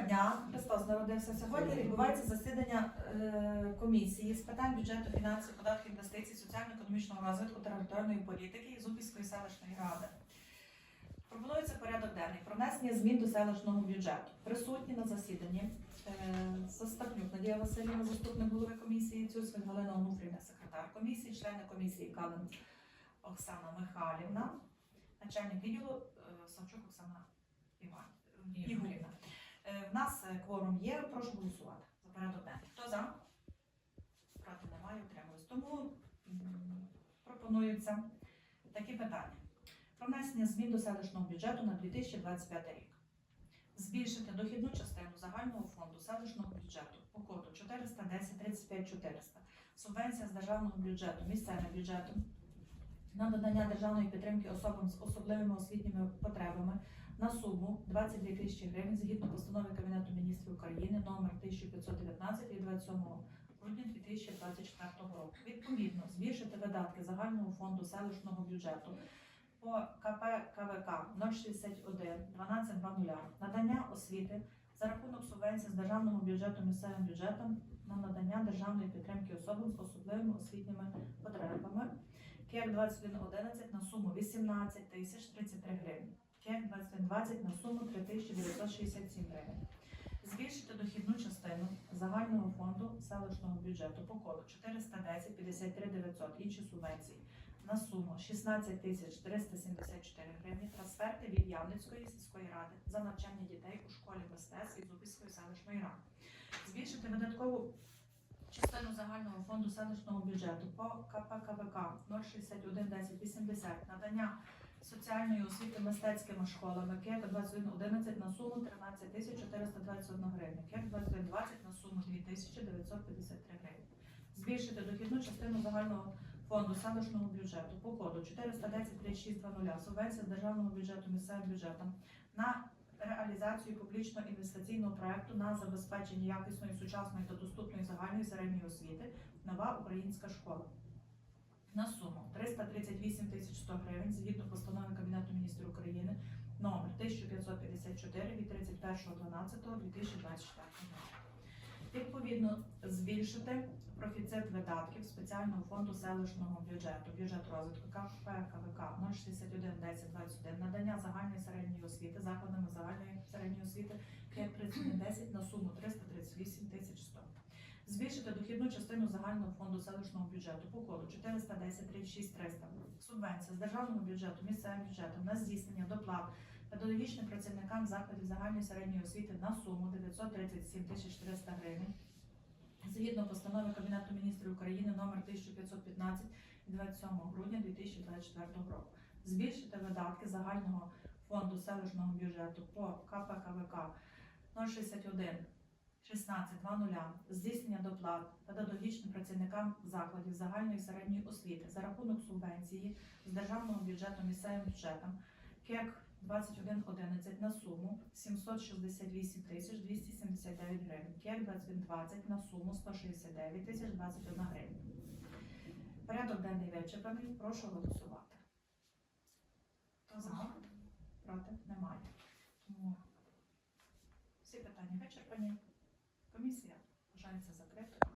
дня, Христос народився. Сьогодні відбувається засідання е, комісії з питань бюджету, фінансів, податків, інвестицій, соціально-економічного розвитку територіальної політики Зубівської селищної ради. Пропонується порядок денний про внесення змін до селищного бюджету. Присутні на засіданні е, Застапнюк Надія Васильівна, заступник голови комісії, Цюсвин Галина Онуфрівна, секретар комісії, члени комісії Калин Оксана Михайлівна, начальник відділу е, Савчук Оксана нас е, кворум є, прошу голосувати за порядок денний. Хто за? Проти немає, утримались. Тому пропонуються такі питання. Про внесення змін до селищного бюджету на 2025 рік. Збільшити дохідну частину загального фонду селищного бюджету по коду 410 35 400. Субвенція з державного бюджету, місцевим бюджетом на надання державної підтримки особам з особливими освітніми потребами на суму 22 тисячі гривень згідно постанови Кабінету міністрів України номер 1519 від 27 грудня 2024 року. Відповідно, збільшити видатки загального фонду селищного бюджету по КП КВК 061 1220 надання освіти за рахунок субвенцій з державного бюджету місцевим бюджетом на надання державної підтримки особам з особливими освітніми потребами. КЕК 2111 на суму 18 тисяч 33 гривень. КЕК 2120 на суму 3967 гривень. Збільшити дохідну частину загального фонду селищного бюджету по коду 410 53 900 інші субвенції на суму 16 тисяч 374 гривні трансферти від Явницької сільської ради за навчання дітей у школі мистецтв від Зубівської селищної ради. Збільшити видаткову частину загального фонду селищного бюджету по КПКВК 061 10 80 надання соціальної освіти мистецькими школами КЕК 2111 на суму 13 тисяч 421 гривня, КЕК 2120 на суму 2 тисячі 953 гривні. Збільшити дохідну частину загального фонду селищного бюджету по коду 410 3620 субвенція державного бюджету місцевим бюджетом на реалізацію публічного інвестиційного проекту на забезпечення якісної, сучасної та доступної загальної середньої освіти нова українська школа. На суму 338 тисяч 100 гривень згідно постанови Кабінету міністрів України номер 1554 від 31.12.2024 року. Відповідно, збільшити профіцит видатків спеціального фонду селищного бюджету, бюджет розвитку КП КВК 061 10 21 надання загальної середньої освіти закладами загальної середньої освіти КЕП 3010 на суму 338 тисяч 100. Збільшити дохідну частину загального фонду селищного бюджету по коду 410 36 300. Субвенція з державного бюджету місцевим бюджетом на здійснення доплат педагогічним працівникам закладів загальної середньої освіти на суму 937 тисяч 300 гривень. Згідно постанови Кабінету міністрів України номер 1515 від 27 грудня 2024 року. Збільшити видатки загального фонду селищного бюджету по КПКВК 061 16.00 здійснення доплат педагогічним працівникам закладів загальної середньої освіти за рахунок субвенції з державного бюджету місцевим бюджетом КЕК 2111 на суму 768 тисяч 279 гривень, КЕК 2120 на суму 169 тисяч 21 гривень. Порядок денний вичерпаний. Прошу голосувати. Хто за? Проти? Немає. Тому всі питання вичерпані. Comisia.